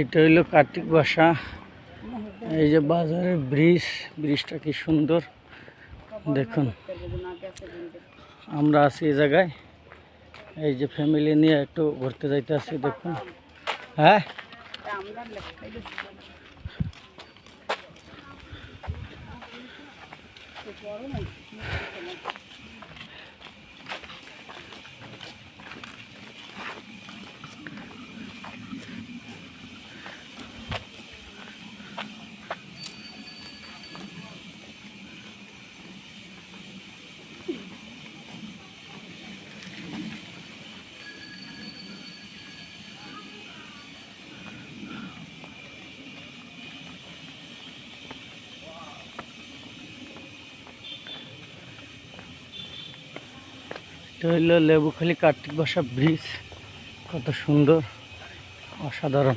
এটা হইল কার্তিক বাসা। এই যে বাজারের ব্রিজ, ব্রিজটা কি সুন্দর। দেখুন, আমরা আছি এই জায়গায়। এই যে ফ্যামিলি নিয়ে একটু ঘুরতে যাইতে আছি দেখুন। হ্যাঁ? এটা হইল লেবুখালি কার্তিক বাসা ব্রিজ। কত সুন্দর অসাধারণ।